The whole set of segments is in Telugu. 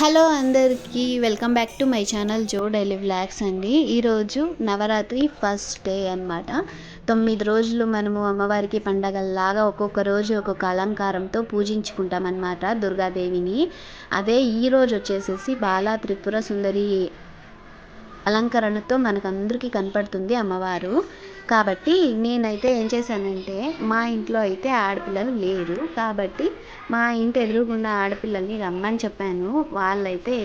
హలో అందరికీ welcome back to my channel Jo daily vlogs అండి. ఈరోజు నవరాత్రి ఫస్ట్ డే అన్నమాట. తొమ్మిది రోజులు మనము అమ్మవారికి పండగల్లాగా ఒక్కొక్క రోజు ఒక్కొక్క అలంకారంతో పూజించుకుంటాం అన్నమాట దుర్గాదేవిని. అదే ఈరోజు వచ్చేసేసి బాలా త్రిపుర సుందరి అలంకరణతో మనకు అందరికీ కనపడుతుంది అమ్మవారు. కాబట్టి నేనైతే ఏం చేశానంటే మా ఇంట్లో అయితే ఆడపిల్లలు లేరు. కాబట్టి మా ఇంటి ఎదురుగున్న ఆడపిల్లల్ని రమ్మని చెప్పాను. వాళ్ళైతే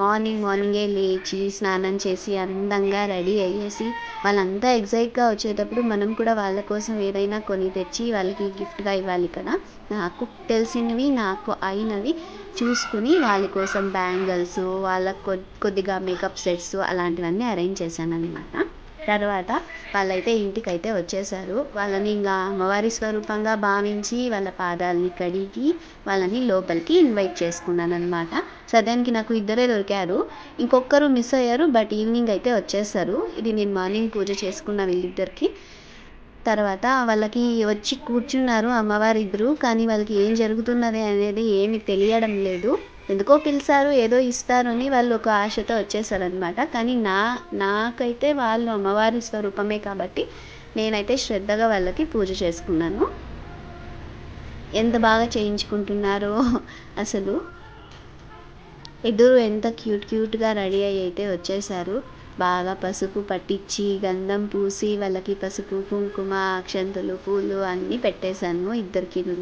మార్నింగ్ మార్నింగే లేచి స్నానం చేసి అందంగా రెడీ అయ్యేసి వాళ్ళంతా ఎగ్జైట్గా వచ్చేటప్పుడు మనం కూడా వాళ్ళ కోసం ఏదైనా కొని తెచ్చి వాళ్ళకి గిఫ్ట్గా ఇవ్వాలి కదా. నాకు తెలిసినవి నాకు అయినవి చూసుకుని వాళ్ళ కోసం బ్యాంగిల్స్ వాళ్ళ కొద్దిగా మేకప్ సెట్స్ అలాంటివన్నీ అరేంజ్ చేశాను అనమాట తర్వాత వాళ్ళైతే ఇంటికైతే వచ్చేసారు. వాళ్ళని ఇంకా అమ్మవారి స్వరూపంగా భావించి వాళ్ళ పాదాలని కడిగి వాళ్ళని లోపలికి ఇన్వైట్ చేసుకున్నాను అనమాట సదానికి నాకు ఇద్దరే దొరికారు. ఇంకొకరు మిస్ అయ్యారు బట్ ఈవినింగ్ అయితే వచ్చేసారు. ఇది నేను మార్నింగ్ పూజ చేసుకున్న వీళ్ళిద్దరికి. తర్వాత వాళ్ళకి వచ్చి కూర్చున్నారు అమ్మవారి ఇద్దరు కానీ వాళ్ళకి ఏం జరుగుతున్నది అనేది ఏమి తెలియడం లేదు. ఎందుకో పిలిచారు ఏదో ఇస్తారు అని వాళ్ళు ఒక ఆశతో వచ్చేసారనమాట కానీ నా నాకైతే వాళ్ళు అమ్మవారి స్వరూపమే కాబట్టి నేనైతే శ్రద్ధగా వాళ్ళకి పూజ చేసుకున్నాను. ఎంత బాగా చేయించుకుంటున్నారో అసలు. ఇద్దరు ఎంత క్యూట్ క్యూట్గా రెడీ అయ్యి అయితే వచ్చేసారు. బాగా పసుపు పట్టించి గంధం పూసి వాళ్ళకి పసుపు కుంకుమ అక్షంతలు పూలు అన్నీ పెట్టేశాను ఇద్దరికిను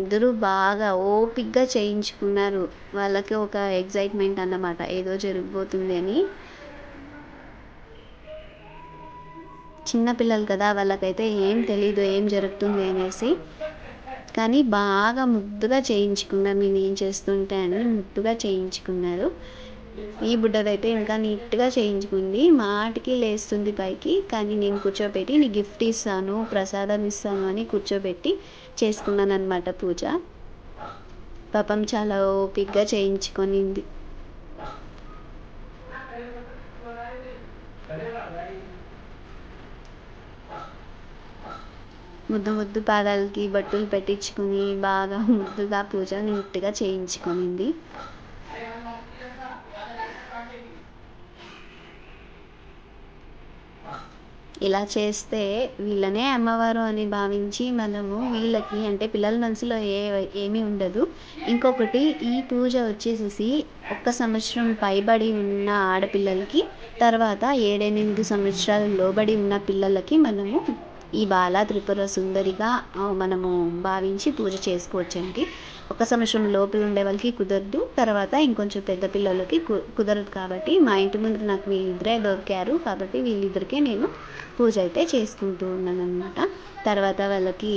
ఇద్దరూ బాగా ఓపిగ్గా చేయించుకున్నారు. వాళ్ళకి ఒక ఎగ్జైట్మెంట్ అన్నమాట. ఏదో జరగబోతుంది అని. చిన్నపిల్లలు కదా వాళ్ళకైతే ఏం తెలీదు ఏం జరుగుతుంది అనేసి. కానీ బాగా ముద్దుగా చేయించుకున్నారు. నేను ఏం చేస్తుంటే అని ముద్దుగా చేయించుకున్నారు. ఈ బుడ్డదైతే ఇంకా నీట్గా చేయించుకుంది. మాటికి లేస్తుంది పైకి. కానీ నేను కూర్చోబెట్టి నీ గిఫ్ట్ ఇస్తాను ప్రసాదం ఇస్తాను అని కూర్చోబెట్టి చేసుకున్నాను అనమాట పూజ. పాపం చాలా ఓపిక్గా చేయించుకొనింది. ముద్దు ముద్దు పాదాలకి బట్టలు పెట్టించుకుని బాగా ముద్దుగా పూజ నీట్గా చేయించుకొనింది. ఇలా చేస్తే వీళ్ళనే అమ్మవారు అని భావించి మనము వీళ్ళకి అంటే పిల్లల మనసులో ఏ ఏమీ ఉండదు. ఇంకొకటి ఈ పూజ వచ్చేసేసి ఒక్క సంవత్సరం పైబడి ఉన్న ఆడపిల్లలకి తర్వాత ఏడెనిమిది సంవత్సరాలు లోబడి ఉన్న పిల్లలకి మనము ఈ బాల త్రిపుర సుందరిగా మనము భావించి పూజ చేసుకోవచ్చండి. ఒక సంవత్సరం లోపల ఉండే వాళ్ళకి కుదరదు తర్వాత ఇంకొంచెం పెద్ద పిల్లలకి కు కుదరదు కాబట్టి మా ఇంటి ముందు నాకు వీళ్ళిద్దరే దొరికారు కాబట్టి వీళ్ళిద్దరికే నేను పూజ అయితే చేసుకుంటూ ఉన్నాను అనమాట తర్వాత వాళ్ళకి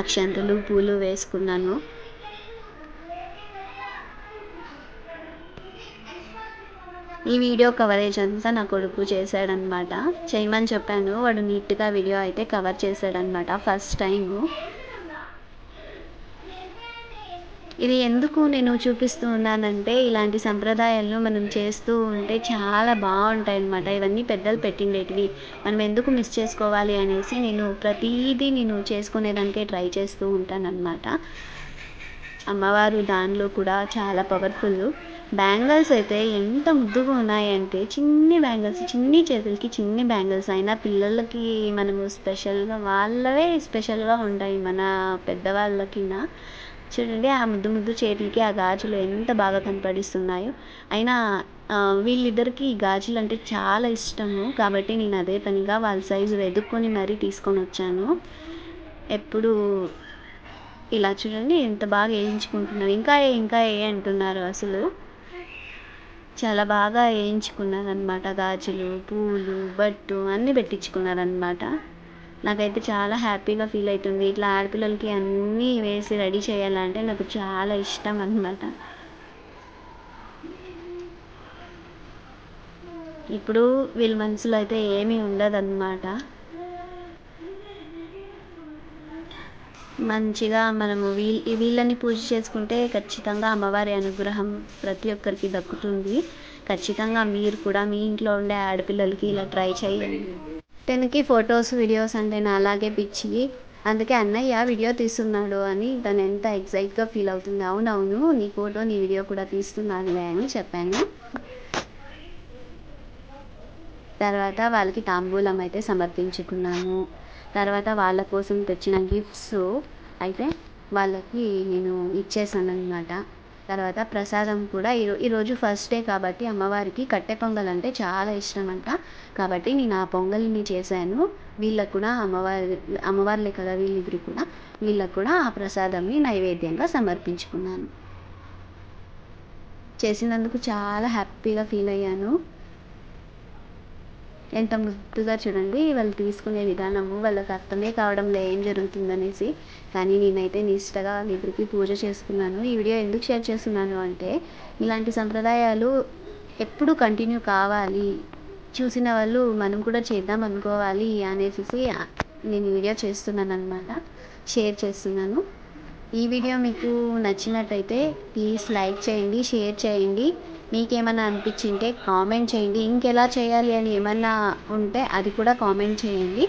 అక్షంతలు పూలు వేసుకున్నాను. ఈ వీడియో కవరేజ్ అంతా నా కొడుకు చేశాడనమాట చేయమని చెప్పాను. వాడు నీట్గా వీడియో అయితే కవర్ చేశాడనమాట ఫస్ట్ టైము ఇది ఎందుకు నేను చూపిస్తూ ఉన్నానంటే ఇలాంటి సంప్రదాయాలను మనం చేస్తూ ఉంటే చాలా బాగుంటాయి అన్నమాట ఇవన్నీ పెద్దలు పెట్టిండేటివి. మనం ఎందుకు మిస్ చేసుకోవాలి అనేసి నేను ప్రతీదీ నేను చేసుకునేదానికే ట్రై చేస్తూ ఉంటానన్నమాట. అమ్మవారు దానిలో కూడా చాలా పవర్ఫుల్ బ్యాంగిల్స్ అయితే ఎంత ముద్దుగా ఉన్నాయంటే చిన్ని బ్యాంగిల్స్ చిన్ని చేతులకి చిన్ని బ్యాంగిల్స్. అయినా పిల్లలకి మనము స్పెషల్గా వాళ్ళవే స్పెషల్గా ఉంటాయి మన పెద్దవాళ్ళకినా. చూడండి ఆ ముద్దు ముద్దు చేతులకి ఆ గాజులు ఎంత బాగా కనపడిస్తున్నాయో. అయినా వీళ్ళిద్దరికి ఈ గాజులు అంటే చాలా ఇష్టము. కాబట్టి నేను అదే పనిగా వాళ్ళ సైజు వెతుక్కొని మరీ తీసుకొని వచ్చాను. ఎప్పుడు ఇలా చూడండి ఎంత బాగా వేయించుకుంటున్నారు. ఇంకా ఇంకా ఏ అంటున్నారు అసలు? చాలా బాగా వేయించుకున్నారనమాట గాజులు పూలు బట్టు అన్నీ పెట్టించుకున్నారనమాట నాకైతే చాలా హ్యాపీగా ఫీల్ అవుతుంది ఇట్లా ఆడపిల్లలకి అన్నీ వేసి రెడీ చేయాలంటే నాకు చాలా ఇష్టం అనమాట ఇప్పుడు వీళ్ళ మనసులో అయితే ఏమీ ఉండదన్నమాట. మంచిగా మనము వీల్ వీళ్ళని పూజ చేసుకుంటే ఖచ్చితంగా అమ్మవారి అనుగ్రహం ప్రతి ఒక్కరికి దక్కుతుంది. ఖచ్చితంగా మీరు కూడా మీ ఇంట్లో ఉండే ఆడపిల్లలకి ఇలా ట్రై చేయండి. తనకి ఫొటోస్ వీడియోస్ అంటే నా అలాగే పిచ్చి. అందుకే అన్నయ్య వీడియో తీస్తున్నాడు అని తను ఎంత ఎక్సైట్గా ఫీల్ అవుతుంది. అవునవును నీ ఫోటో నీ వీడియో కూడా తీస్తున్నానులే అని చెప్పాను. తర్వాత వాళ్ళకి తాంబూలం అయితే సమర్పించుకున్నాము. తర్వాత వాళ్ళ కోసం తెచ్చిన గిఫ్ట్స్ అయితే వాళ్ళకి నేను ఇచ్చేసాను అనమాట తర్వాత ప్రసాదం కూడా ఈరో ఈరోజు ఫస్ట్ డే కాబట్టి అమ్మవారికి కట్టె పొంగల్ అంటే చాలా ఇష్టం అంట కాబట్టి నేను ఆ పొంగల్ని చేశాను. వీళ్ళకు కూడా అమ్మవారి అమ్మవార్లే కదా వీళ్ళిద్దరు కూడా వీళ్ళకు కూడా ఆ ప్రసాదంని నైవేద్యంగా సమర్పించుకున్నాను. చేసినందుకు చాలా హ్యాపీగా ఫీల్ అయ్యాను. ఎంత ముద్దుగా చూడండి వాళ్ళు తీసుకునే విధానము వాళ్ళకి అర్థమే కావడం లేదు ఏం జరుగుతుంది అనేసి కానీ నేనైతే నిష్టగా వాళ్ళిద్దరికి పూజ చేసుకున్నాను. ఈ వీడియో ఎందుకు షేర్ చేస్తున్నాను అంటే ఇలాంటి సంప్రదాయాలు ఎప్పుడు కంటిన్యూ కావాలి చూసిన వాళ్ళు మనం కూడా చేద్దాం అనుకోవాలి అనేసి నేను వీడియో చేస్తున్నాను అనమాట షేర్ చేస్తున్నాను. ఈ వీడియో మీకు నచ్చినట్టయితే ప్లీజ్ లైక్ చేయండి షేర్ చేయండి. మీకేమైనా అనిపించింటే కామెంట్ చేయండి. ఇంకెలా చేయాలి అని ఏమన్నా ఉంటే అది కూడా కామెంట్ చేయండి.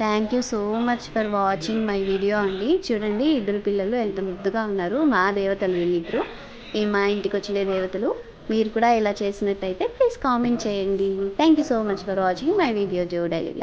Thank you so much for watching my video అండి. చూడండి ఇద్దరు పిల్లలు ఎంత ముద్దుగా ఉన్నారు. మా దేవతలు వీళ్ళిద్దరు. ఈ మా ఇంటికి వచ్చిన దేవతలు. మీరు కూడా ఇలా చేసినట్టయితే ప్లీజ్ కామెంట్ చేయండి. Thank you so much for watching my video జోడలి